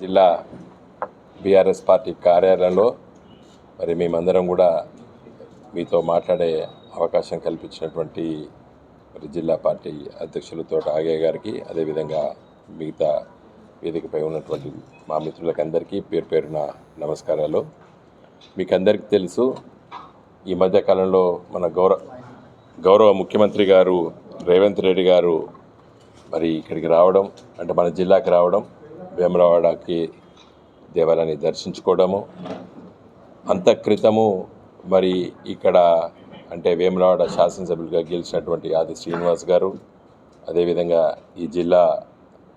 జిల్లా BRS party కార్యాలయంలో మరి మేమందరం కూడా మీతో మాట్లాడే అవకాశం కల్పించినటువంటి మరి జిల్లా పార్టీ అధ్యక్షులతో ఆగే గారికి అదేవిధంగా మిగతా వేదికపై ఉన్నటువంటి మా మిత్రులకు అందరికీ పేరు పేరున నమస్కారాలు. మీకు అందరికీ తెలుసు ఈ మధ్యకాలంలో మన గౌరవ గౌరవ ముఖ్యమంత్రి గారు రేవంత్ రెడ్డి గారు మరి ఇక్కడికి రావడం అంటే మన జిల్లాకి రావడం వేమరావాడకి దేవాలయాన్ని దర్శించుకోవడము అంతక్రితము మరి ఇక్కడ అంటే వేములవాడ శాసనసభ్యులుగా గెలిచినటువంటి ఆది శ్రీనివాస్ గారు అదేవిధంగా ఈ జిల్లా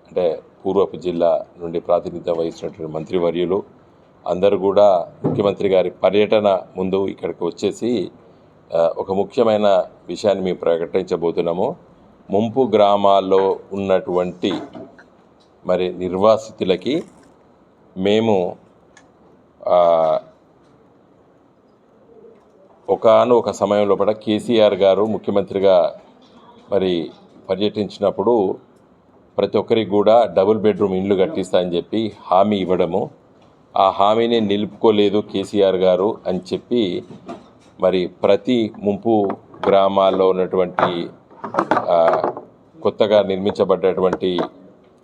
అంటే పూర్వపు జిల్లా నుండి ప్రాతినిధ్యం వహిస్తున్నటువంటి మంత్రివర్యులు అందరూ కూడా ముఖ్యమంత్రి గారి పర్యటన ముందు ఇక్కడికి వచ్చేసి ఒక ముఖ్యమైన విషయాన్ని మేము ప్రకటించబోతున్నాము. ముంపు గ్రామాల్లో ఉన్నటువంటి మరి నిర్వాసితులకి మేము ఒకనొక ఒక సమయం లోపల కేసీఆర్ గారు ముఖ్యమంత్రిగా మరి పర్యటించినప్పుడు ప్రతి ఒక్కరికి కూడా డబుల్ బెడ్రూమ్ ఇండ్లు కట్టిస్తా అని చెప్పి హామీ ఇవ్వడము. ఆ హామీని నిలుపుకోలేదు కేసీఆర్ గారు అని చెప్పి మరి ప్రతి ముంపు గ్రామాల్లో ఉన్నటువంటి కొత్తగా నిర్మించబడ్డటువంటి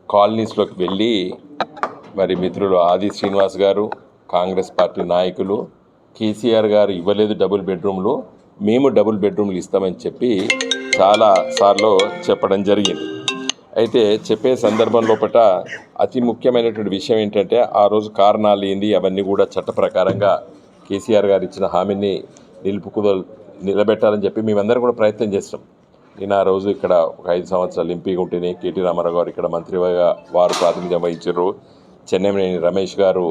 కాలనీస్లోకి వెళ్ళి మరి మిత్రులు ఆది శ్రీనివాస్ గారు కాంగ్రెస్ పార్టీ నాయకులు కేసీఆర్ గారు ఇవ్వలేదు డబుల్ బెడ్రూమ్లు మేము డబుల్ బెడ్రూమ్లు ఇస్తామని చెప్పి చాలా సార్లు చెప్పడం జరిగింది. అయితే చెప్పే సందర్భం లోపల అతి ముఖ్యమైనటువంటి విషయం ఏంటంటే ఆ రోజు కారణాలు ఏంది అవన్నీ కూడా చట్ట ప్రకారంగా కేసీఆర్ గారు ఇచ్చిన హామీని నిలుపుకు నిలబెట్టాలని చెప్పి మేమందరం కూడా ప్రయత్నం చేస్తాం. నేను ఆ రోజు ఇక్కడ ఒక ఐదు సంవత్సరాలు ఎంపీగా ఉంటేనే కేటీ రామారావు గారు ఇక్కడ మంత్రిగా వారు ప్రాతినిధ్యం వహించారు చెన్నైనేని రమేష్ గారు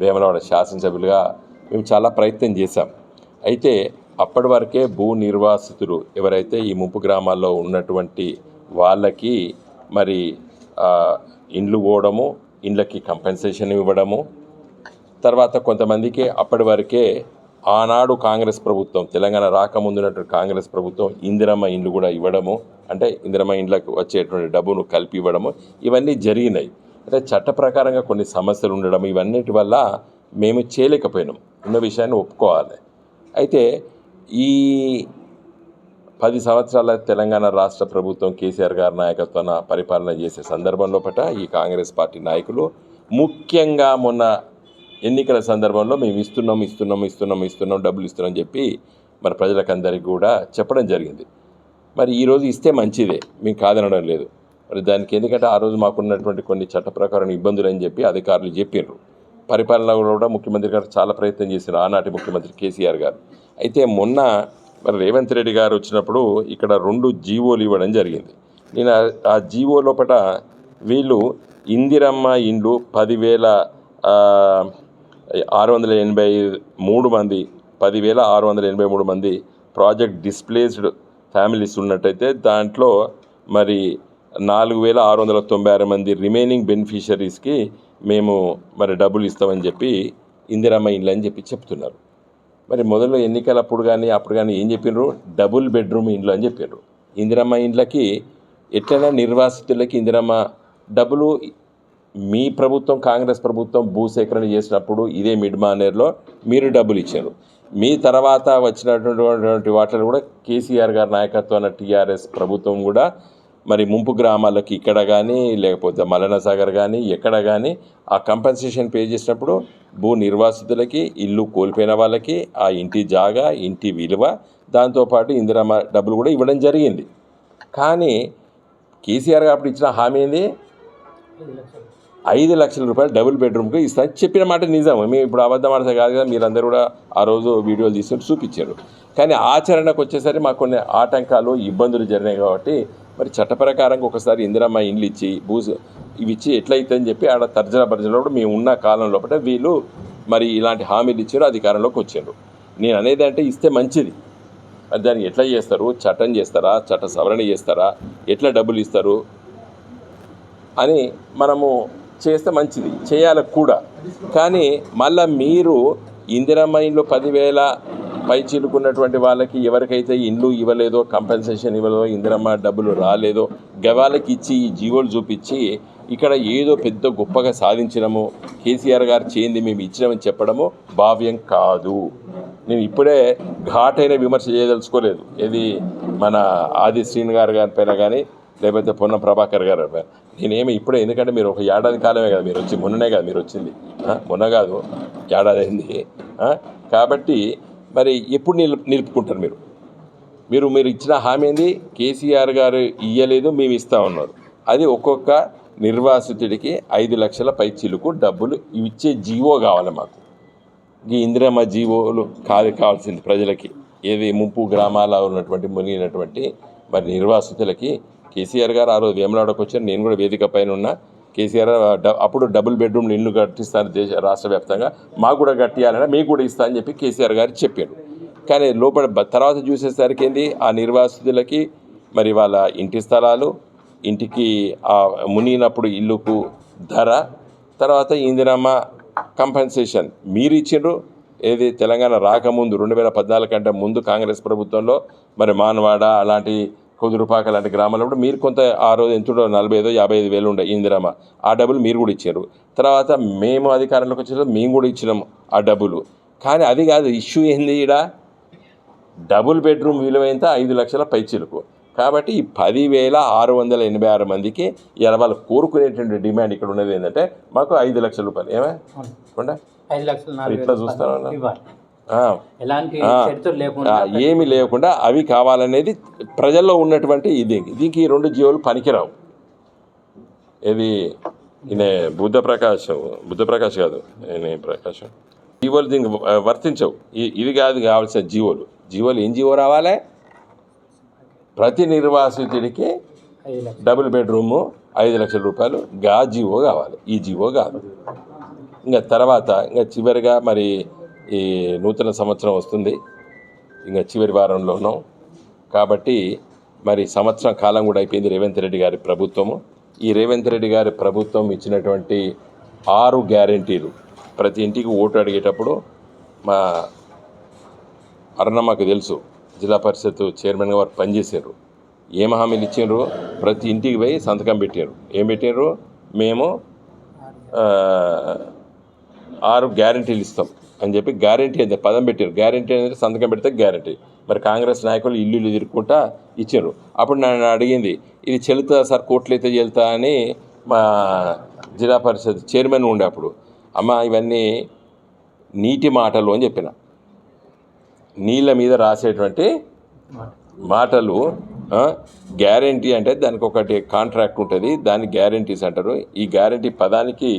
వేమలవాడ శాసనసభ్యులుగా మేము చాలా ప్రయత్నం చేశాం. అయితే అప్పటి వరకే భూ నిర్వాసితులు ఎవరైతే ఈ ముంపు గ్రామాల్లో ఉన్నటువంటి వాళ్ళకి మరి ఇండ్లు పోవడము ఇండ్లకి కంపెన్సేషన్ ఇవ్వడము తర్వాత కొంతమందికి అప్పటి వరకే ఆనాడు కాంగ్రెస్ ప్రభుత్వం తెలంగాణ రాకముందున్నటువంటి కాంగ్రెస్ ప్రభుత్వం ఇందిరమ్మ ఇండ్లు కూడా ఇవ్వడము అంటే ఇందిరమ్మ ఇండ్లకు వచ్చేటువంటి డబ్బును కలిపి ఇవ్వడము ఇవన్నీ జరిగినాయి. అంటే చట్ట ప్రకారంగా కొన్ని సమస్యలు ఉండడం ఇవన్నిటి వల్ల మేము చేయలేకపోయినాం. ఉన్న విషయాన్ని ఒప్పుకోవాలి. అయితే ఈ పది సంవత్సరాల తెలంగాణ రాష్ట్ర ప్రభుత్వం కేసీఆర్ గారి నాయకత్వాన పరిపాలన చేసే సందర్భంలో పట ఈ కాంగ్రెస్ పార్టీ నాయకులు ముఖ్యంగా మొన్న ఎన్నికల సందర్భంలో మేము ఇస్తున్నాం ఇస్తున్నాం ఇస్తున్నాం ఇస్తున్నాం డబ్బులు ఇస్తున్నాం చెప్పి మరి ప్రజలకందరికీ కూడా చెప్పడం జరిగింది. మరి ఈరోజు ఇస్తే మంచిదే మేము కాదనడం లేదు. మరి దానికి ఎందుకంటే ఆ రోజు మాకున్నటువంటి కొన్ని చట్ట ప్రకారం ఇబ్బందులు అని చెప్పి అధికారులు చెప్పారు పరిపాలన కూడా ముఖ్యమంత్రి గారు చాలా ప్రయత్నం చేశారు ఆనాటి ముఖ్యమంత్రి కేసీఆర్ గారు. అయితే మొన్న మరి రేవంత్ రెడ్డి గారు వచ్చినప్పుడు ఇక్కడ రెండు జీవోలు ఇవ్వడం జరిగింది. నేను ఆ- జీవో లోపల వీళ్ళు ఇందిరమ్మ ఇండ్లు పదివేల ఆరు వందల ఎనభై మూడు మంది పదివేల ఆరు వందల ఎనభై మూడు మంది ప్రాజెక్ట్ డిస్ప్లేస్డ్ ఫ్యామిలీస్ ఉన్నట్టయితే దాంట్లో మరి నాలుగు వేల ఆరు వందల తొంభై ఆరు మంది రిమైనింగ్ బెనిఫిషరీస్కి మేము మరి డబ్బులు ఇస్తామని చెప్పి ఇందిరమ్మ ఇండ్లు అని చెప్పి చెప్తున్నారు. మరి మొదలు ఎన్నికలప్పుడు కానీ అప్పుడు కానీ ఏం చెప్పినారు డబుల్ బెడ్రూమ్ ఇండ్లు అని చెప్పారు ఇందిరమ్మ ఇండ్లకి ఎట్లైనా నిర్వాసితులకి ఇందిరమ్మ డబ్బులు మీ ప్రభుత్వం కాంగ్రెస్ ప్రభుత్వం భూసేకరణ చేసినప్పుడు ఇదే మిడ్ మానేర్లో మీరు డబ్బులు ఇచ్చారు. మీ తర్వాత వచ్చినటువంటి వాటిలో కూడా కేసీఆర్ గారి నాయకత్వాన టీఆర్ఎస్ ప్రభుత్వం కూడా మరి ముంపు గ్రామాలకి ఇక్కడ కానీ లేకపోతే మలనసాగర్ కానీ ఎక్కడ కానీ ఆ కంపెన్సేషన్ పే చేసినప్పుడు భూ నిర్వాసితులకి ఇల్లు కోల్పోయిన వాళ్ళకి ఆ ఇంటి జాగా ఇంటి విలువ దాంతోపాటు ఇందిరమ్మ డబ్బులు కూడా ఇవ్వడం జరిగింది. కానీ కేసీఆర్ అప్పుడు ఇచ్చిన హామీ ఏంది? ఐదు లక్షల రూపాయలు డబుల్ బెడ్రూమ్కి ఇస్తాయి చెప్పిన మాట నిజం. మేము ఇప్పుడు అబద్ధం ఆడితే కాదు కదా మీరందరూ కూడా ఆ రోజు వీడియోలు తీసుకొని చూపించారు. కానీ ఆచరణకు వచ్చేసరికి మాకు కొన్ని ఆటంకాలు ఇబ్బందులు జరిగినాయి కాబట్టి మరి చట్టప్రకారంగా ఒకసారి ఇందిరమ్మ ఇండ్లు ఇచ్చి భూ ఇవి ఇచ్చి ఎట్లయితే అని చెప్పి ఆడ తర్జన భర్జనలో కూడా మేము ఉన్న కాలం లోపల వీళ్ళు మరి ఇలాంటి హామీలు ఇచ్చారు అధికారంలోకి వచ్చారు. నేను అనేది అంటే ఇస్తే మంచిది. మరి దాన్ని ఎట్లా చేస్తారు? చట్టం చేస్తారా? చట్ట సవరణ చేస్తారా? ఎట్లా డబ్బులు ఇస్తారు? అని మనము చేస్తే మంచిది చేయాలి కూడా. కానీ మళ్ళా మీరు ఇందిరమ్మ ఇండ్లు పదివేల పై చిలుకున్నటువంటి వాళ్ళకి ఎవరికైతే ఇండ్లు ఇవ్వలేదో కంపెన్సేషన్ ఇవ్వలేదో ఇందిరమ్మ డబ్బులు రాలేదో గవాలకి ఇచ్చి ఈ జీవోలు చూపించి ఇక్కడ ఏదో పెద్ద గొప్పగా సాధించినము కేసీఆర్ గారు చేయింది మేము ఇచ్చినామని చెప్పడము భావ్యం కాదు. నేను ఇప్పుడే ఘాటైన విమర్శ చేయదలుచుకోలేదు. ఇది మన ఆది శ్రీని గారి గారి పైన కానీ లేకపోతే పొన్న ప్రభాకర్ గారి పైన. నేనేమి ఇప్పుడే ఎందుకంటే మీరు ఒక ఏడాది కాలమే కదా మీరు వచ్చి మొన్ననే కదా మీరు వచ్చింది. మొన్న కాదు ఏడాది అయింది కాబట్టి మరి ఎప్పుడు నిలు నిలుపుకుంటారు మీరు? మీరు మీరు ఇచ్చిన హామీ ఏంది? కేసీఆర్ గారు ఇయ్యలేదు మేము ఇస్తా ఉన్నారు అది ఒక్కొక్క నిర్వాసితుడికి ఐదు లక్షల పై చిలుకు డబ్బులు ఇచ్చే జీవో కావాలి మాకు. ఈ ఇందిరమ్మ జీవోలు కాదు కావాల్సింది ప్రజలకి. ఏది ముంపు గ్రామాల ఉన్నటువంటి మునిగినటువంటి మరి నిర్వాసితులకి కేసీఆర్ గారు ఆ రోజు వేములాడకు వచ్చారు. నేను కూడా వేదిక పైన ఉన్నా. కేసీఆర్ అప్పుడు డబుల్ బెడ్రూమ్ ఇల్లు కట్టిస్తాను దేశ రాష్ట్ర వ్యాప్తంగా. మాకు కూడా కట్టియాలని మీకు కూడా ఇస్తా అని చెప్పి కేసీఆర్ గారు చెప్పారు. కానీ లోపల తర్వాత చూసేసరికి ఏంది? ఆ నిర్వాసితులకి మరి వాళ్ళ ఇంటి స్థలాలు ఇంటికి ఆ మునిగినప్పుడు ఇల్లుకు ధర తర్వాత ఇందిరమ్మ కంపెన్సేషన్ మీరు ఇచ్చిండ్రు. ఏది? తెలంగాణ రాకముందు రెండు వేల పద్నాలుగు కంటే ముందు కాంగ్రెస్ ప్రభుత్వంలో మరి మానవాడ అలాంటి కుదురుపాక లాంటి గ్రామాల్లో కూడా మీరు కొంత ఆ రోజు ఎంతుండో నలభై ఐదో యాభై ఐదు వేలు ఉండే ఇందిరమ్మ ఆ డబ్బులు మీరు కూడా ఇచ్చారు. తర్వాత మేము అధికారంలోకి వచ్చిన మేము కూడా ఇచ్చినాము ఆ డబ్బులు. కానీ అది కాదు ఇష్యూ ఏంది ఈడ? డబుల్ బెడ్రూమ్ విలువ ఎంత ఐదు లక్షల పైచిలకు. కాబట్టి ఈ పదివేల ఆరు వందల ఎనభై ఆరు మందికి ఇలా వాళ్ళు కోరుకునేటువంటి డిమాండ్ ఇక్కడ ఉన్నది ఏంటంటే మాకు ఐదు లక్షల రూపాయలు. ఏమే? ఇట్లా వేలు ఎలాంటి ఏమీ లేకుండా అవి కావాలనేది ప్రజల్లో ఉన్నటువంటి ఇది. దీనికి ఈ రెండు జీవులు పనికిరావు. ఇది ఈయన బుద్ధ ప్రకాశం బుద్ధ ప్రకాష్ కాదు ఈయన ప్రకాశం. జీవోలు దీనికి వర్తించవు. ఇవి కాదు కావాల్సిన జీవోలు. జీవోలు ఏం జీవో రావాలి? ప్రతి నిర్వాసితుడికి డబుల్ బెడ్రూము ఐదు లక్షల రూపాయలు గా జీవో కావాలి. ఈ జీవో కాదు. ఇంకా తర్వాత ఇంకా చివరిగా మరి ఈ నూతన సంవత్సరం వస్తుంది. ఇంకా చివరి వారంలో ఉన్నాం కాబట్టి మరి సంవత్సరం కాలం కూడా అయిపోయింది రేవంత్ రెడ్డి గారి ప్రభుత్వము. ఈ రేవంత్ రెడ్డి గారి ప్రభుత్వం ఇచ్చినటువంటి ఆరు గ్యారంటీలు. ప్రతి ఇంటికి ఓటు అడిగేటప్పుడు మా అరుణమ్మకు తెలుసు జిల్లా పరిషత్ చైర్మన్గా వారు పనిచేశారు. ఏం హామీలు ఇచ్చిండ్రు? ప్రతి ఇంటికి పోయి సంతకం పెట్టారు ఏం పెట్టారు మేము ఆరు గ్యారంటీలు ఇస్తాం అని చెప్పి గ్యారంటీ అయితే పదం పెట్టారు. గ్యారంటీ అనేది సంతకం పెడితే గ్యారంటీ. మరి కాంగ్రెస్ నాయకులు ఇల్లు ఎదుర్కొంటా ఇచ్చారు. అప్పుడు నన్ను అడిగింది ఇది చెల్లుతా సార్? కోట్లు అయితే చెల్తా అని మా జిల్లా పరిషత్ చైర్మన్ ఉండే అప్పుడు. అమ్మ ఇవన్నీ నీటి మాటలు అని చెప్పిన. నీళ్ళ మీద రాసేటువంటి మాటలు గ్యారంటీ అంటే దానికి ఒకటి కాంట్రాక్ట్ ఉంటుంది. దాన్ని గ్యారంటీస్ అంటారు. ఈ గ్యారంటీ పదానికి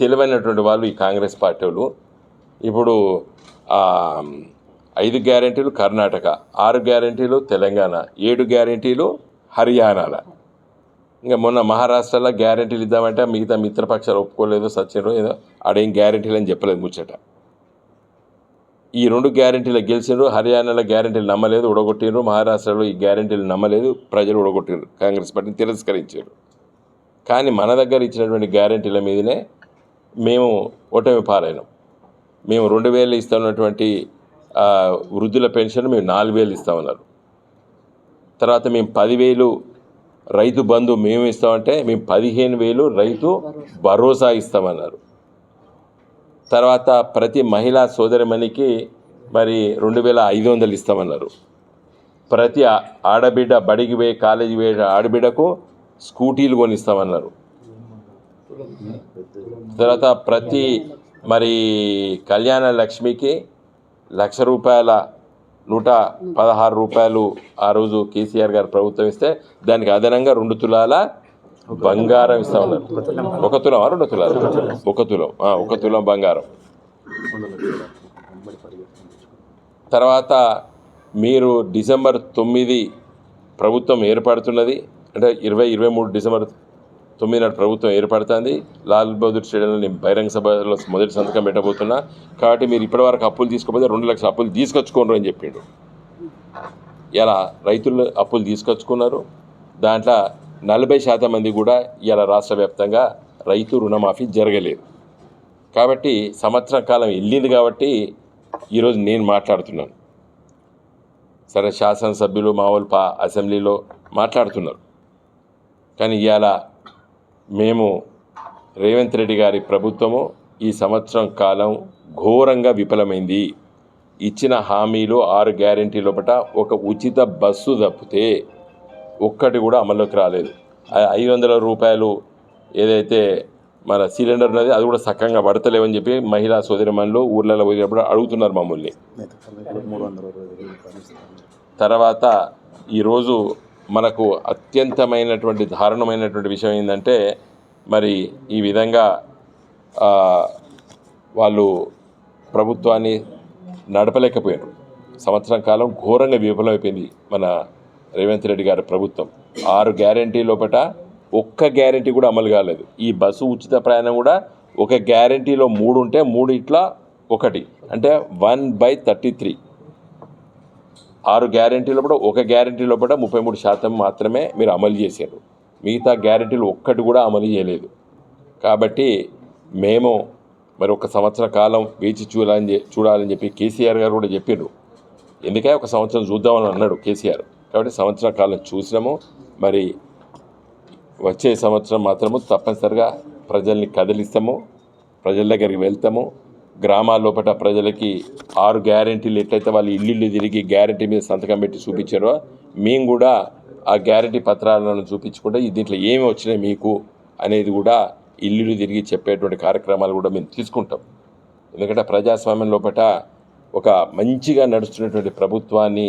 తెలివైనటువంటి వాళ్ళు ఈ కాంగ్రెస్ పార్టీ వాళ్ళు ఇప్పుడు ఐదు గ్యారంటీలు కర్ణాటక ఆరు గ్యారంటీలు తెలంగాణ ఏడు గ్యారంటీలు హర్యానాల. ఇంకా మొన్న మహారాష్ట్రలో గ్యారంటీలు ఇద్దామంటే మిగతా మిత్రపక్షాలు ఒప్పుకోలేదు సచిన్ ఏదో ఆడేం గ్యారంటీలు అని చెప్పలేదు ముచ్చట. ఈ రెండు గ్యారంటీలు గెలిచిండ్రు హర్యానాలో గ్యారంటీలు నమ్మలేదు ఉడగొట్టిండ్రు మహారాష్ట్రలో ఈ గ్యారంటీలు నమ్మలేదు ప్రజలు ఉడగొట్టిండ్రు కాంగ్రెస్ పార్టీని తిరస్కరించారు. కానీ మన దగ్గర ఇచ్చినటువంటి గ్యారంటీల మీదనే మేము ఓటమి పాలైనాం. మేము రెండు వేలు ఇస్తున్నటువంటి వృద్ధుల పెన్షన్ మేము నాలుగు వేలు ఇస్తామన్నారు. తర్వాత మేము పదివేలు రైతు బంధు మేము ఇస్తామంటే మేము పదిహేను వేలు రైతు భరోసా ఇస్తామన్నారు. తర్వాత ప్రతి మహిళా సోదరిమణికి మరి రెండు వేల ఐదు వందలు ఇస్తామన్నారు. ప్రతి ఆడబిడ్డ బడికి పోయి కాలేజీ పోయే ఆడబిడ్డకు స్కూటీలు కొనిస్తామన్నారు. తర్వాత ప్రతి మరి కళ్యాణ లక్ష్మికి లక్ష రూపాయల నూట పదహారు రూపాయలు ఆ రోజు కేసీఆర్ గారు ప్రభుత్వం ఇస్తే దానికి అదనంగా రెండు తులాల బంగారం ఇస్తామన్నారు ఒక తులం రెండు తులాలు? ఒక తులం. ఒక తులం బంగారం. తర్వాత మీరు డిసెంబర్ తొమ్మిది ప్రభుత్వం ఏర్పడుతున్నది అంటే ఇరవై ఇరవై మూడు డిసెంబర్ తొమ్మిదినాడు ప్రభుత్వం ఏర్పడుతుంది. లాల్ బహదూర్ స్టేడియంలో నేను బహిరంగ సభలో మొదటి సంతకం పెట్టబోతున్నా. కాబట్టి మీరు ఇప్పటివరకు అప్పులు తీసుకోకపోతే రెండు లక్షల అప్పులు తీసుకొచ్చుకోండి అని చెప్పిండు. ఇలా రైతులు అప్పులు తీసుకొచ్చుకున్నారు. దాంట్లో నలభై శాతం మంది కూడా ఇలా రాష్ట్ర వ్యాప్తంగా రైతు రుణమాఫీ జరగలేదు. కాబట్టి సంవత్సర కాలం వెళ్ళింది కాబట్టి ఈరోజు నేను మాట్లాడుతున్నాను. సరే శాసనసభ్యులు మా వాళ్ళు పా అసెంబ్లీలో మాట్లాడుతున్నారు. కానీ ఇవాళ మేము రేవంత్ రెడ్డి గారి ప్రభుత్వము ఈ సంవత్సరం కాలం ఘోరంగా విఫలమైంది. ఇచ్చిన హామీలు ఆరు గ్యారెంటీ లోపల ఒక ఉచిత బస్సు తప్పితే ఒక్కటి కూడా అమల్లోకి రాలేదు. ఐదు వందల రూపాయలు ఏదైతే మన సిలిండర్ ఉన్నది అది కూడా సక్కంగా పడతలేవని చెప్పి మహిళా సోదరిమణులు ఊర్లలో పోయినప్పుడు అడుగుతున్నారు మమ్మల్ని. తర్వాత ఈరోజు మనకు అత్యంతమైనటువంటి దారుణమైనటువంటి విషయం ఏంటంటే మరి ఈ విధంగా వాళ్ళు ప్రభుత్వాన్ని నడపలేకపోయారు. సంవత్సరం కాలం ఘోరంగా విఫలమైపోయింది మన రేవంత్ రెడ్డి గారి ప్రభుత్వం. ఆరు గ్యారంటీ లోపల ఒక్క గ్యారంటీ కూడా అమలు కాలేదు. ఈ బస్సు ఉచిత ప్రయాణం కూడా ఒక గ్యారంటీలో మూడు ఉంటే మూడు ఇట్లా ఒకటి. అంటే వన్ బై థర్టీ త్రీ. ఆరు గ్యారెంటీలో కూడా ఒక గ్యారెంటీలో కూడా ముప్పై మూడు శాతం మాత్రమే మీరు అమలు చేశారు. మిగతా గ్యారెంటీలు ఒక్కటి కూడా అమలు చేయలేదు. కాబట్టి మేము మరి ఒక సంవత్సర కాలం వేచి చూడాలని చూడాలని చెప్పి కేసీఆర్ గారు కూడా చెప్పారు ఎందుకే ఒక సంవత్సరం చూద్దామని అన్నాడు కేసీఆర్. కాబట్టి సంవత్సర కాలం చూసినాము. మరి వచ్చే సంవత్సరం మాత్రము తప్పనిసరిగా ప్రజల్ని కదిలిస్తాము. ప్రజల దగ్గరికి వెళ్తాము. గ్రామాల్లోపట ప్రజలకి ఆరు గ్యారెంటీలు ఎట్లయితే వాళ్ళు ఇల్లు తిరిగి గ్యారెంటీ మీద సంతకం పెట్టి చూపించారో మేము కూడా ఆ గ్యారెంటీ పత్రాలను చూపించుకుంటే దీంట్లో ఏమి వచ్చినాయి మీకు అనేది కూడా ఇల్లు తిరిగి చెప్పేటువంటి కార్యక్రమాలు కూడా మేము తీసుకుంటాం. ఎందుకంటే ప్రజాస్వామ్యం లోపల ఒక మంచిగా నడుస్తున్నటువంటి ప్రభుత్వాన్ని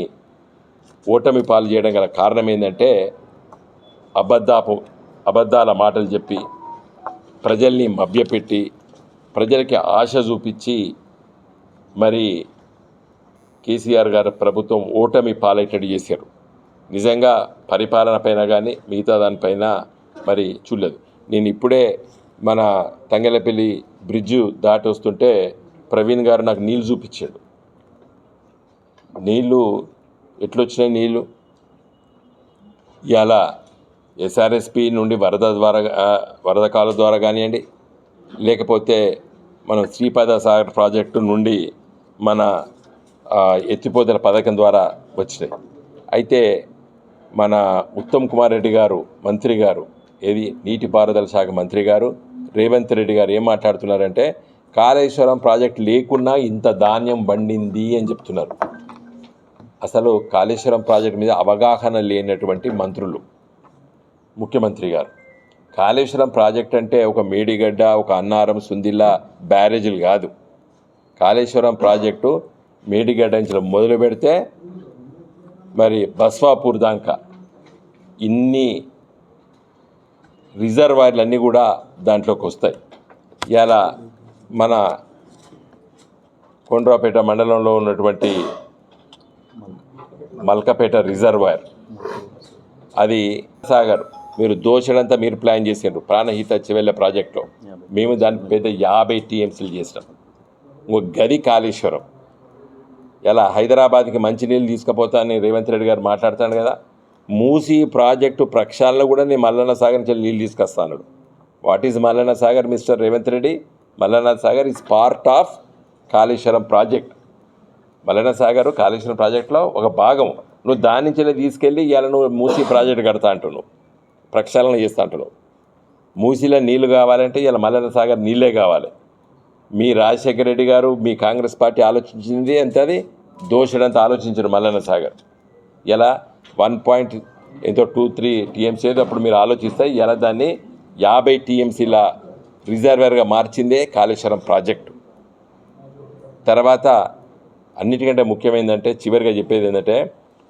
ఓటమి పాలు చేయడం గల కారణం ఏంటంటే అబద్ధాపు అబద్ధాల మాటలు చెప్పి ప్రజల్ని మభ్యపెట్టి ప్రజలకి ఆశ చూపించి మరి కేసీఆర్ గారు ప్రభుత్వం ఓటమి పాలైనట్టు చేశారు. నిజంగా పరిపాలన పైన కానీ మిగతా దానిపైన మరి చూడలేదు. నేను ఇప్పుడే మన తంగెలపల్లి బ్రిడ్జు దాటి వస్తుంటే ప్రవీణ్ గారు నాకు నీళ్ళు చూపించాడు. నీళ్ళు ఎట్లొచ్చినాయి నీళ్ళు? ఇలా ఎస్ఆర్ఎస్పి నుండి వరద ద్వారా వరద కాల ద్వారా కానివ్వండి లేకపోతే మనం శ్రీపాద సాగర్ ప్రాజెక్టు నుండి మన ఎత్తిపోతల పథకం ద్వారా వచ్చినాయి. అయితే మన ఉత్తమ్ కుమార్ రెడ్డి గారు మంత్రి గారు ఏది? నీటిపారుదల శాఖ మంత్రి గారు రేవంత్ రెడ్డి గారు ఏం మాట్లాడుతున్నారంటే కాళేశ్వరం ప్రాజెక్ట్ లేకున్నా ఇంత ధాన్యం పండింది అని చెప్తున్నారు. అసలు కాళేశ్వరం ప్రాజెక్ట్ మీద అవగాహన లేనటువంటి మంత్రులు ముఖ్యమంత్రి గారు. కాళేశ్వరం ప్రాజెక్ట్ అంటే ఒక మేడిగడ్డ ఒక అన్నారం సుందిల్లా బ్యారేజీలు కాదు. కాళేశ్వరం ప్రాజెక్టు మేడిగడ్డ నుంచి మొదలు పెడితే మరి బస్వాపూర్ దాకా ఇన్ని రిజర్వాయర్లు అన్నీ కూడా దాంట్లోకి వస్తాయి. ఇలా మన కొండ్రాపేట మండలంలో ఉన్నటువంటి మల్కపేట రిజర్వాయర్. అది సాగర్. మీరు దోషడంతా మీరు ప్లాన్ చేసిండ్రు. ప్రాణహిత చివెళ్ళ ప్రాజెక్టులో. మేము దాని పెద్ద యాభై టీఎంసీలు చేసినాం. ఇంకో గది కాళేశ్వరం. ఎలా? హైదరాబాద్కి మంచినీళ్ళు తీసుకుపోతానని రేవంత్ రెడ్డి గారు మాట్లాడుతాడు కదా. మూసీ ప్రాజెక్టు ప్రక్షాళన కూడా నేను మల్లన్న సాగర్ నుంచి నీళ్ళు తీసుకొస్తాను. What is Mallanna Sagar mister Revanth Reddy? Mallanna Sagar is part of Kaleshwaram project. Mallanna Sagar Kaleshwaram ప్రాజెక్టులో ఒక భాగం. నువ్వు దాని నుంచి తీసుకెళ్ళి ఇవాళ నువ్వు మూసీ ప్రాజెక్ట్ కడతా అంటున్నావు. ప్రక్షాళన చేస్తా అంటున్నావు. మూసీలో నీళ్ళు కావాలంటే ఇలా మల్లన్న సాగర్ నీళ్ళే కావాలి. మీ రాజశేఖర రెడ్డి గారు మీ కాంగ్రెస్ పార్టీ ఆలోచించింది ఎంత అది దోషడంత ఆలోచించారు మల్లన్న సాగర్. ఎలా? వన్ పాయింట్ ఎంతో టూ త్రీ టీఎంసీ ఏదో అప్పుడు మీరు ఆలోచిస్తే ఎలా దాన్ని యాభై టీఎంసీల రిజర్వేర్గా మార్చిందే కాళేశ్వరం ప్రాజెక్టు. తర్వాత అన్నిటికంటే ముఖ్యమైనదంటే చివరిగా చెప్పేది ఏంటంటే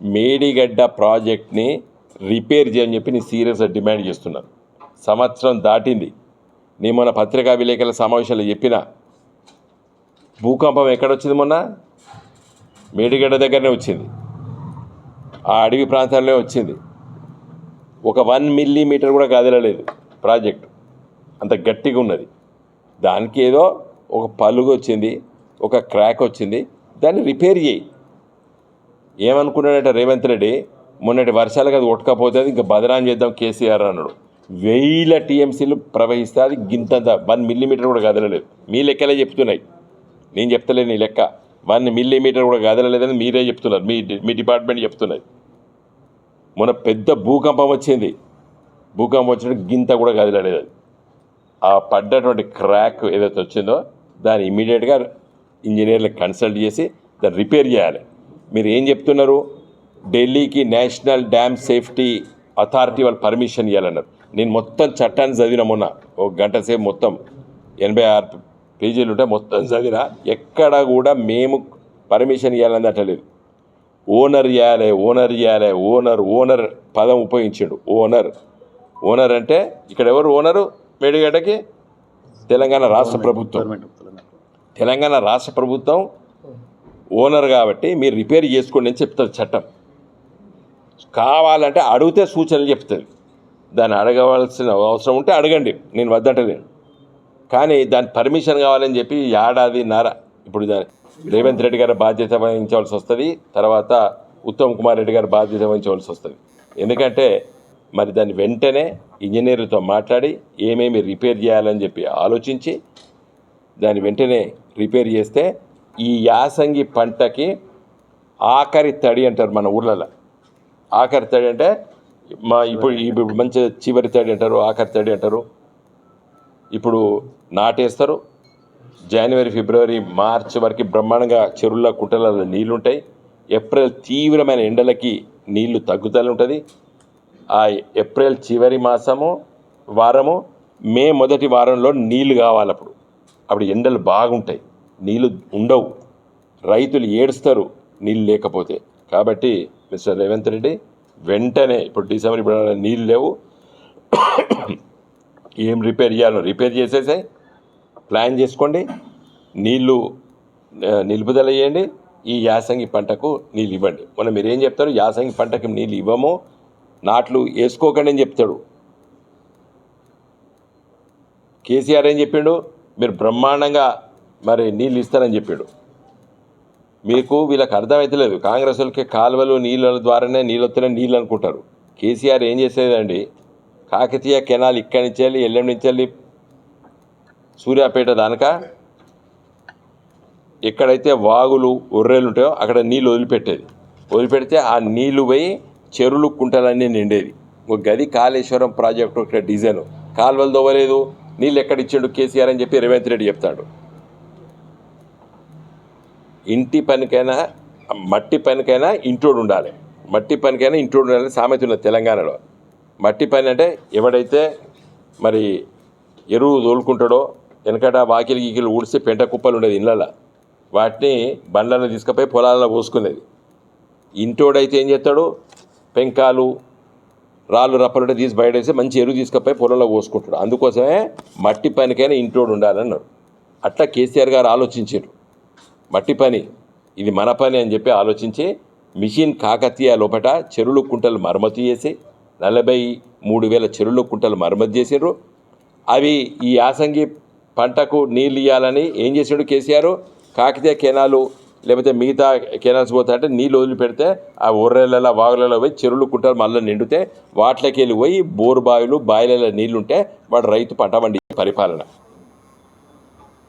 మేడిగడ్డ ప్రాజెక్ట్ని రిపేర్ చేయని చెప్పి నేను సీరియస్గా డిమాండ్ చేస్తున్నాను సంవత్సరం దాటింది. నేను మొన్న పత్రికా విలేకరుల సమావేశంలో చెప్పిన భూకంపం ఎక్కడొచ్చింది మొన్న? మేడిగడ్డ దగ్గరనే వచ్చింది. ఆ అడవి ప్రాంతాల్లో వచ్చింది. ఒక వన్ మిల్లీమీటర్ కూడా కదలలేదు ప్రాజెక్ట్. అంత గట్టిగా ఉన్నది. దానికి ఏదో ఒక పలుగు వచ్చింది ఒక క్రాక్ వచ్చింది. దాన్ని రిపేర్ చేయి. ఏమనుకున్నాడంటే రేవంత్ రెడ్డి? మొన్నటి వర్షాలకు అది ఉట్టకపోతే ఇంకా బదనాం చేద్దాం కేసీఆర్ అన్నాడు. వేల టీఎంసీలు ప్రవహిస్తే అది గింతంత వన్ మిల్లీమీటర్ కూడా కదలలేదు. మీ లెక్కలే చెప్తున్నాయి. నేను చెప్తలేను నీ లెక్క. వన్ మిల్లీమీటర్ కూడా కదలలేదని మీరే చెప్తున్నారు. మీ మీ డిపార్ట్మెంట్ చెప్తున్నది మొన్న పెద్ద భూకంపం వచ్చింది. భూకంపం వచ్చినట్టు గింత కూడా కదలలేదు అది. ఆ పడ్డటువంటి క్రాక్ ఏదైతే వచ్చిందో దాన్ని ఇమీడియట్గా ఇంజనీర్లకు కన్సల్ట్ చేసి దాన్ని రిపేర్ చేయాలి. మీరు ఏం చెప్తున్నారు? ఢిల్లీకి నేషనల్ డ్యామ్ సేఫ్టీ అథారిటీ వాళ్ళు పర్మిషన్ ఇవ్వాలన్నారు నేను మొత్తం చట్టాన్ని చదివిన మొన్న ఒక గంట సేపు మొత్తం ఎనభై ఆరు పేజీలు ఉంటే మొత్తం చదివిన ఎక్కడ కూడా మేము పర్మిషన్ ఇవ్వాలని అట్టలేదు ఓనర్ ఇవ్వాలి ఓనర్ ఇవ్వాలి ఓనర్ ఓనర్ పదం ఉపయోగించాడు. ఓనర్ ఓనర్ అంటే ఇక్కడ ఎవరు ఓనరు? మేడిగడ్డకి తెలంగాణ రాష్ట్ర ప్రభుత్వం. తెలంగాణ రాష్ట్ర ప్రభుత్వం ఓనర్ కాబట్టి మీరు రిపేర్ చేసుకోండి అని చెప్తారు చట్టం. కావాలంటే అడిగితే సూచనలు చెప్తుంది దాన్ని అడగవలసిన అవసరం ఉంటే అడగండి. నేను వద్దంటలేను. కానీ దాని పర్మిషన్ కావాలని చెప్పి ఏడాది నార ఇప్పుడు దాని రేవంత్ రెడ్డి గారి బాధ్యత వహించవలసి వస్తుంది. తర్వాత ఉత్తమ్ కుమార్ రెడ్డి గారి బాధ్యత వహించవలసి వస్తుంది. ఎందుకంటే మరి దాన్ని వెంటనే ఇంజనీర్లతో మాట్లాడి ఏమేమి రిపేర్ చేయాలని చెప్పి ఆలోచించి దాన్ని వెంటనే రిపేర్ చేస్తే ఈ యాసంగి పంటకి ఆఖరి తడి అంటారు మన ఊర్లలో. ఆఖరి తడి అంటే మా ఇప్పుడు ఇప్పుడు మంచి చివరి తేడి అంటారు ఆఖరి తడి అంటారు. ఇప్పుడు నాటేస్తారు. జనవరి ఫిబ్రవరి మార్చ్ వరకు బ్రహ్మాండంగా చెరువుల కుట్టలలో నీళ్ళు ఉంటాయి ఏప్రిల్ తీవ్రమైన ఎండలకి నీళ్ళు తగ్గుతలు ఉంటుంది. ఆ ఏప్రిల్ చివరి మాసము వారము మే మొదటి వారంలో నీళ్ళు కావాలి అప్పుడు. అప్పుడు ఎండలు బాగుంటాయి. నీళ్ళు ఉండవు. రైతులు ఏడుస్తారు నీళ్ళు లేకపోతే. కాబట్టి మిస్టర్ రేవంత్ రెడ్డి వెంటనే ఇప్పుడు డిసెంబర్ ఇప్పుడు నీళ్ళు లేవు. ఏం రిపేర్ చేయాలో రిపేర్ చేసేసాయి ప్లాన్ చేసుకోండి. నీళ్ళు నిలుపుదల చేయండి. ఈ యాసంగి పంటకు నీళ్ళు ఇవ్వండి. మనం మీరు ఏం చెప్తారు? యాసంగి పంటకు నీళ్ళు ఇవ్వము. నాట్లు వేసుకోకండి అని చెప్తాడు. కేసీఆర్ ఏం చెప్పిండు? మీరు బ్రహ్మాండంగా మరి నీళ్ళు ఇస్తారని చెప్పిండు. మీకు వీళ్ళకి అర్థమవుతలేదు కాంగ్రెస్ వాళ్ళకి కాలువలు నీళ్ళ ద్వారానే నీళ్ళు నీళ్ళు అనుకుంటారు. కేసీఆర్ ఏం చేసేదండి? కాకతీయ కెనాల్ ఇక్కడి నుంచి వెళ్ళి ఎల్లం నుంచి వెళ్ళి సూర్యాపేట దానక? ఎక్కడైతే వాగులు ఒర్రెలు ఉంటాయో అక్కడ నీళ్ళు వదిలిపెట్టేది. వదిలిపెడితే ఆ నీళ్ళు పోయి చెరువులు కుంటలన్నీ నిండేది. ఒక గది కాళేశ్వరం ప్రాజెక్టు ఒక డిజైన్. కాలువలు దోవలేదు నీళ్ళు ఎక్కడ ఇచ్చాడు కేసీఆర్ అని చెప్పి రేవంత్ రెడ్డి చెప్తాడు. ఇంటి పనికైనా మట్టి పనికైనా ఇంటోడు ఉండాలి. మట్టి పనికైనా ఇంటోడు ఉండాలి సామెత ఉన్నది తెలంగాణలో. మట్టి పని అంటే ఎవడైతే మరి ఎరువు తోలుకుంటాడో వెనకట వాకిలి గీకిలు ఊడిస్తే పెంట కుప్పలు ఉండేది ఇళ్ళలో వాటిని బండ్లలో తీసుకుపోయి పొలాలలో పోసుకునేది. ఇంటోడైతే ఏం చేస్తాడు? పెంకాలు రాళ్ళు రప్పలుంటే తీసి బయటేసి మంచి ఎరువు తీసుకుపోయి పొలంలో పోసుకుంటాడు. అందుకోసమే మట్టి పనికైనా ఇంటోడు ఉండాలన్నారు అట్లా కేసీఆర్ గారు ఆలోచించారు. మట్టి పని. ఇది మన పని అని చెప్పి ఆలోచించి మిషన్ కాకతీయ లోపట చెరువులు కుంటలు మరమ్మతు చేసి నలభై మూడు వేల చెరువులు కుంటలు మరమ్మతు చేసిండ్రు అవి ఈ యాసంగి పంటకు నీళ్ళు ఇవ్వాలని ఏం చేసాడు కేసీఆర్? కాకతీయ కెనాలు లేకపోతే మిగతా కెనాల్స్ పోతా అంటే నీళ్ళు వదిలిపెడితే ఆ ఒర్రెలలో వాగులలో పోయి చెరువులు కుంటలు మళ్ళీ నిండితే వాటిలోకి వెళ్ళి పోయి బోరు బావిలు బావిలలో నీళ్ళు ఉంటే వాడు రైతు పంట పండి పరిపాలన.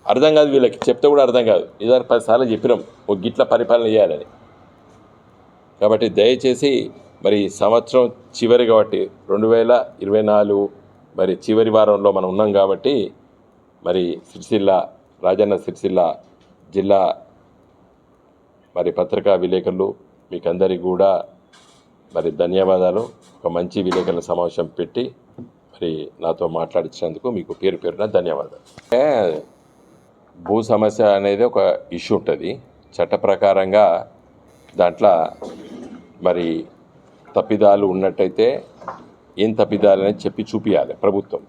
అర్థం కాదు వీళ్ళకి. చెప్తే కూడా అర్థం కాదు. ఇదారు పదిసార్లు చెప్పినాం. ఒక గిట్ల పరిపాలన చేయాలని. కాబట్టి దయచేసి మరి సంవత్సరం చివరి కాబట్టి రెండు వేల ఇరవై నాలుగు మరి చివరి వారంలో మనం ఉన్నాం కాబట్టి మరి సిరిసిల్ల రాజన్న సిరిసిల్ల జిల్లా మరి పత్రికా విలేకరులు మీకు అందరికీ కూడా మరి ధన్యవాదాలు. ఒక మంచి విలేకరుల సమావేశం పెట్టి మరి నాతో మాట్లాడించినందుకు మీకు పేరు పేరున ధన్యవాదాలు. భూ సమస్య అనేది ఒక ఇష్యూ ఉంటుంది. చట్ట ప్రకారంగా దాంట్లో మరి తప్పిదాలు ఉన్నట్టయితే ఏం తప్పిదాలు అనేది చెప్పి చూపించాలి ప్రభుత్వం.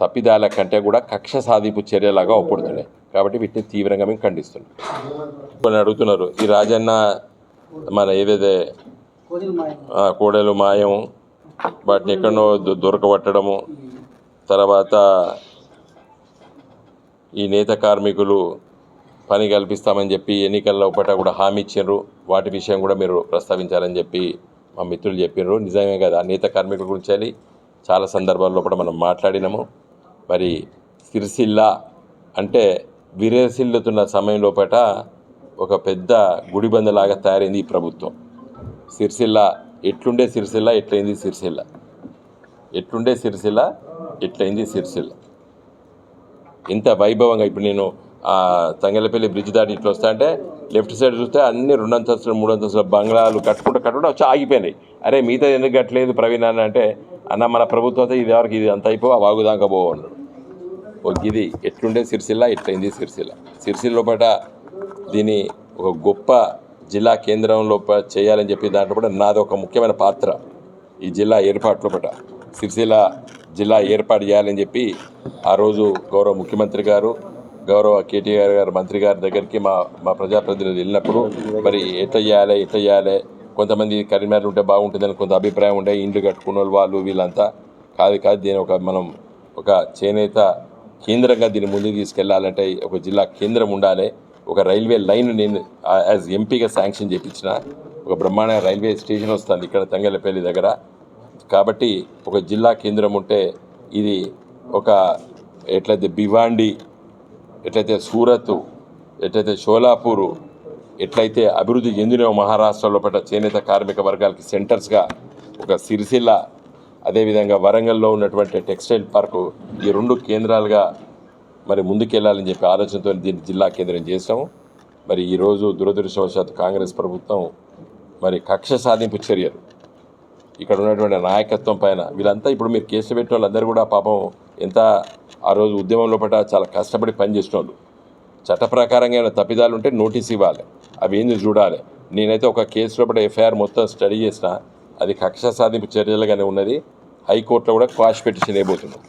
తప్పిదాల కంటే కూడా కక్ష సాధింపు చర్యలాగా ఒప్పుడుతున్నాయి. కాబట్టి వీటిని తీవ్రంగా మేము ఖండిస్తున్నాం. కొన్ని అడుగుతున్నారు ఈ రాజన్న మన ఏదైతే కోడలు మాయం వాటిని ఎక్కడనో దొరకబట్టడము తర్వాత ఈ నేత కార్మికులు పని కల్పిస్తామని చెప్పి ఎన్నికల్లో పట కూడా హామీ ఇచ్చిండ్రు. వాటి విషయం కూడా మీరు ప్రస్తావించాలని చెప్పి మా మిత్రులు చెప్పినారు నిజమే కదా నేత కార్మికుల గురించి అని చాలా సందర్భాల్లో కూడా మనం మాట్లాడినాము. మరి సిరిసిల్ల అంటే విరేసిల్లుతున్న సమయం లోపల ఒక పెద్ద గుడిబందలాగా తయారైంది ఈ ప్రభుత్వం. సిరిసిల్ల ఎట్లుండే సిరిసిల్ల ఎట్లయింది సిరిసిల్ల? ఎట్లుండే సిరిసిల్ల ఎట్లయింది సిరిసిల్ల? ఇంత వైభవంగా ఇప్పుడు నేను ఆ తంగలపల్లి బ్రిడ్జ్ దాటి ఇట్లా వస్తా అంటే లెఫ్ట్ సైడ్ చూస్తే అన్ని రెండు అంతస్తులు మూడు బంగ్లాలు కట్టుకుంటూ కట్టుకుంటూ వచ్చి ఆగిపోయినాయి. అరే మిగతా ఎందుకు కట్టలేదు ప్రవీణ్ అన్న అంటే అన్న మన ప్రభుత్వం అయితే ఇది వరకు ఇది అంత అయిపో ఆ వాగుదాకా పో అన్నాడు. ఒక ఇది ఎట్లుండే సిరిసిల్ల ఎట్లయింది సిరిసిల్ల? సిరిసిల్ల లోపల దీని ఒక గొప్ప జిల్లా కేంద్రం లోపల చేయాలని చెప్పి దాంట్లో కూడా నాది ఒక ముఖ్యమైన పాత్ర ఈ జిల్లా ఏర్పాటు పట సిరిసిల్ల జిల్లా ఏర్పాటు చేయాలని చెప్పి ఆ రోజు గౌరవ ముఖ్యమంత్రి గారు గౌరవ కేటీఆర్ గారు మంత్రి గారి దగ్గరికి మా మా ప్రజాప్రతినిధులు వెళ్ళినప్పుడు మరి ఎట్లా చేయాలి ఎట్లా చేయాలి కొంతమంది కరీంనగర్ ఉంటే బాగుంటుందని కొంత అభిప్రాయం ఉండే ఇండ్లు కట్టుకున్న వాళ్ళు వాళ్ళు వీళ్ళంతా కాదు కాదు దీని ఒక మనం ఒక చేనేత కేంద్రంగా దీన్ని ముందుకు తీసుకెళ్ళాలంటే ఒక జిల్లా కేంద్రం ఉండాలి. ఒక రైల్వే లైన్ నేను యాజ్ ఎంపీగా శాంక్షన్ చేయించిన ఒక బ్రహ్మాండ రైల్వే స్టేషన్ వస్తుంది ఇక్కడ తంగలపల్లి దగ్గర. కాబట్టి ఒక జిల్లా కేంద్రం ఉంటే ఇది ఒక ఎట్లయితే భివాండి ఎట్లయితే సూరత్ ఎట్లయితే షోలాపూరు ఎట్లయితే అభివృద్ధి చెందిన మహారాష్ట్రలో పట్ల చేనేత కార్మిక వర్గాలకి సెంటర్స్గా ఒక సిరిసిల్ల అదేవిధంగా వరంగల్లో ఉన్నటువంటి టెక్స్టైల్ పార్కు ఈ రెండు కేంద్రాలుగా మరి ముందుకెళ్ళాలని చెప్పి ఆలోచనతో దీన్ని జిల్లా కేంద్రం చేసాము మరి ఈరోజు దురదృష్టవశాత్తు కాంగ్రెస్ ప్రభుత్వం మరి కక్ష సాధింపు చర్యలు. ఇక్కడ ఉన్నటువంటి నాయకత్వం పైన వీళ్ళంతా ఇప్పుడు మీరు కేసు పెట్టిన వాళ్ళందరూ కూడా పాపం ఎంత ఆ రోజు ఉద్యమంలో పట్ల చాలా కష్టపడి పనిచేసిన వాళ్ళు చట్ట ప్రకారంగా ఏమైనా తప్పిదాలు ఉంటే నోటీస్ ఇవ్వాలి. అవి ఏంది చూడాలి. నేనైతే ఒక కేసులో పట్ల ఎఫ్ఐఆర్ మొత్తం స్టడీ చేసిన అది కక్ష సాధింపు చర్యలుగానే ఉన్నది. హైకోర్టులో కూడా క్వాష్ పెట్టి చేయబోతున్నాం